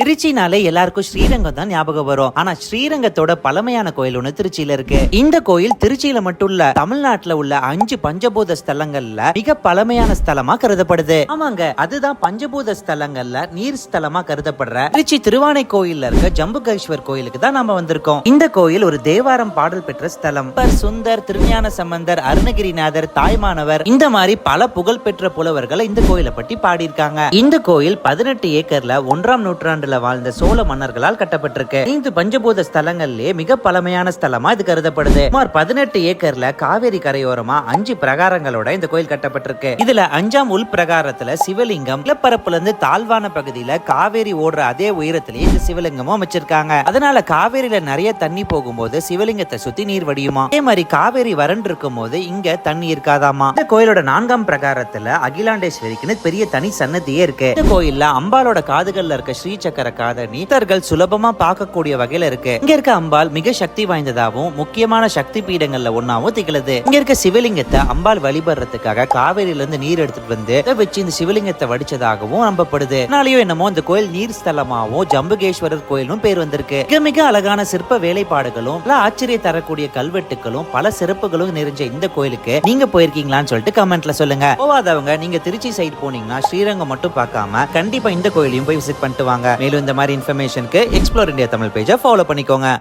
திருச்சினாலே எல்லாருக்கும் ஸ்ரீரங்கம் தான் ஞாபகம் வரும். ஆனா ஸ்ரீரங்கத்தோட பழமையான கோயில் ஒண்ணு திருச்சியில இருக்கு. இந்த கோயில் திருச்சியில மட்டும் இல்ல தமிழ்நாட்டுல உள்ள அஞ்சு பஞ்சபூத ஸ்தலங்கள்ல மிக பழமையான ஸ்தலமா கருதப்படுது. ஆமாங்க அதுதான் பஞ்சபூத ஸ்தலங்கள்ல நீர் ஸ்தலமா கருதப்படுற திருச்சி திருவானை கோயில்ல இருக்க ஜம்புகேஸ்வர் கோயிலுக்கு தான் நாம வந்திருக்கோம். இந்த கோயில் ஒரு தேவாரம் பாடல் பெற்ற ஸ்தலம். பர் சுந்தர் திருஞான சம்பந்தர் அருணகிரிநாதர் தாய்மானவர் இந்த மாதிரி பல புகழ்பெற்ற புலவர்கள் இந்த கோயிலை பற்றி பாடியிருக்காங்க. இந்த கோயில் பதினெட்டு ஏக்கர்ல ஒன்றாம் நூற்றாண்டுல வாழ்ந்த சோழ மன்னர்களால் கட்டப்பட்டிருக்கு. ஐந்து பஞ்சபூத ஸ்தலங்கள்லயே மிக பழமையான ஸ்தலமா இது கருதப்படுது. சுமார் பதினெட்டு ஏக்கர்ல காவேரி கரையோரமா அஞ்சு பிரகாரங்களோட இந்த கோயில் கட்டப்பட்டிருக்கு. இதுல அஞ்சாம் உள் பிரகாரத்துல சிவலிங்கம் நிலப்பரப்புல இருந்து தாழ்வான பகுதியில காவேரி ஓடுற அதே உயரத்திலேயே இந்த சிவலிங்கமும் அமைச்சிருக்காங்க. அதனால காவேரியில நிறைய தண்ணி போகும்போது சிவலிங்கத்தை சுத்தி நீர் வடியுமா? அதே மாதிரி காவேரி வறண்டு இருக்கும் போது இங்க தண்ணி இருக்காதாமா? இந்த கோயிலோட நான்காம் பிரகாரத்துல அகிலாண்டேஸ்வரிக்குன்னு பெரிய தனி சன்னதியே இருக்கு. இந்த கோயில்ல அம்பாலோட காதுகள்ல இருக்க ஸ்ரீசக்கர காதணி பக்தர்கள் சுலபமா பார்க்கக்கூடிய வகையில இருக்கு. இங்க இருக்க அம்பாள் மிக சக்தி வாய்ந்ததாகவும் முக்கியமான சக்தி பீடங்கள்ல ஒன்னாவும் திகழுது. இங்க இருக்க சிவலிங்கத்தை அம்பாள் வழிபடுறதுக்காக காவேரியில இருந்து நீர் எடுத்துட்டு வந்து வச்சு இந்த சிவலிங்கத்தை வடிச்சதாகவும் நம்பப்படுது. அதனாலயும் என்னமோ இந்த கோயில் நீர் ஸ்தலமாகவும் ஜம்புகேஸ்வரர் கோயிலும் பேர் வந்திருக்கு. மிக மிக அழகான சிற்ப வேலைப்பாடுகளும் பல ஆச்சரிய தரக்கூடிய கல்வெட்டுகளும் பல சிறப்புகளும் நிறைஞ்ச இந்த கோயிலுக்கு நீங்க போயிருக்கீங்களான்னு சொல்லிட்டு கமெண்ட்ல சொல்லுங்க. போவாதவங்க நீங்க திருச்சி சைடு போனீங்கன்னா ஸ்ரீரங்கம் மட்டும் பார்க்காம கண்டிப்பா இந்த கோயிலையும் போய் விசிட் பண்ணிட்டு வாங்க. மேலும் இந்த மாதிரி இன்ஃபர்மேஷனுக்கு எக்ஸ்ப்ளோர் இந்தியா தமிழ் பேஜை ஃபாலோ பண்ணிக்கோங்க.